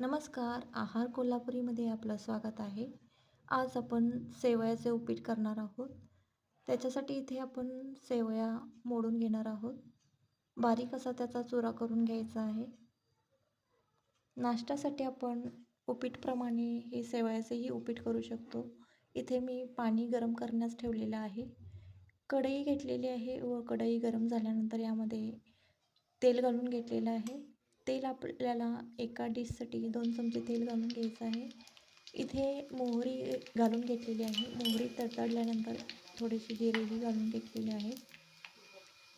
नमस्कार आहार कोल्हापुरीमध्ये आपलं स्वागत आहे. आज आपण सेवयाचे उपीट करणार आहोत. त्याच्यासाठी इथे आपण सेवया मोडून घेणार आहोत. बारीक असा त्याचा चुरा करून घ्यायचा आहे. नाश्त्यासाठी आपण उपीटप्रमाणे हे सेवयाचेही उपीट करू शकतो. इथे मी पाणी गरम करण्यास ठेवलेलं आहे. कढई घेतलेली आहे व कढई गरम झाल्यानंतर यामध्ये तेल घालून घेतलेलं आहे. तेल आपल्याला एका डिशसाठी दोन चमचे तेल घालून घ्यायचं आहे. इथे मोहरी घालून घेतलेली आहे. मोहरी तडतडल्यानंतर थोडीशी जिरेही घालून घेतलेली आहे.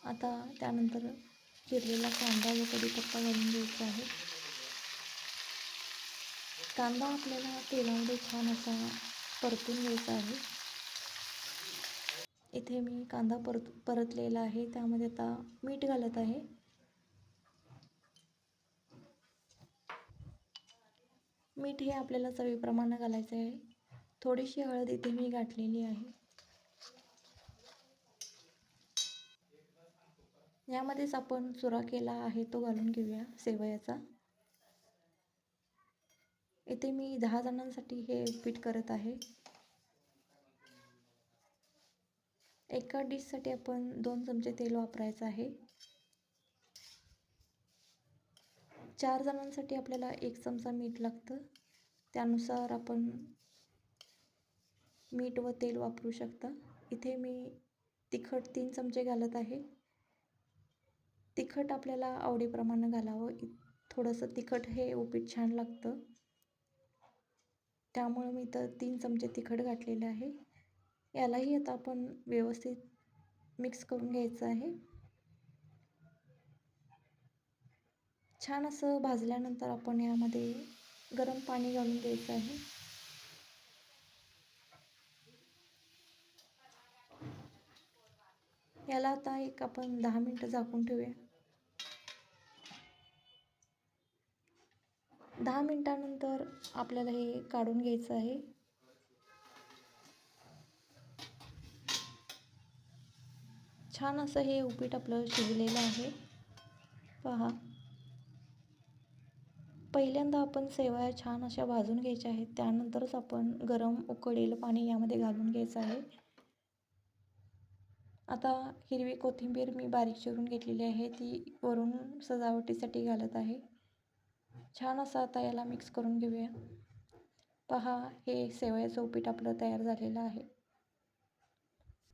आता त्यानंतर चिरलेला कांदा व कढीपत्ता घालून घ्यायचा आहे. कांदा आपल्याला तेलामध्ये छान असा परतून घ्यायचा आहे. इथे मी कांदा परत परतलेला आहे. त्यामध्ये आता मीठ घालत आहे. मीठ हे आपल्याला चवीप्रमाणे घालायचं आहे. थोडीशी हळद इथे मी गाठलेली आहे. यामध्येच आपण चुरा केला आहे तो घालून घेऊया सेवयाचा इथे मी दहा जणांसाठी हे पीठ करत आहे. एका डिशसाठी आपण दोन चमचे तेल वापरायचं आहे. चार जणांसाठी आपल्याला एक चमचा मीठ लागतं. त्यानुसार आपण मीठ व तेल वापरू शकता. इथे मी तिखट तीन चमचे घालत आहे. तिखट आपल्याला आवडीप्रमाणे घालावं. थोडंसं तिखट हे उपीट छान लागतं. त्यामुळं मी तर तीन चमचे तिखट घातलेले आहे. यालाही आता आपण व्यवस्थित मिक्स करून घ्यायचं आहे. छान असं भाजल्यानंतर आपण यामध्ये गरम पाणी घालून द्यायचं आहे. याला आता एक आपण दहा मिनटं झाकून ठेवूया. दहा मिनटानंतर आपल्याला हे काढून घ्यायचं आहे. छान असं हे उपीट आपलं शिजलेलं आहे. पहा. पहिल्यांदा आपण शेवया छान अशा भाजून घ्यायच्या आहेत. त्यानंतरच आपण गरम उकळलेलं पाणी यामध्ये घालून घ्यायचं आहे. आता हिरवी कोथिंबीर मी बारीक चिरून घेतलेली आहे. ती वरून सजावटीसाठी घालत आहे. छान असं आता याला मिक्स करून घेऊया. पहा हे सेवयाचं उपीट आपलं तयार झालेलं आहे.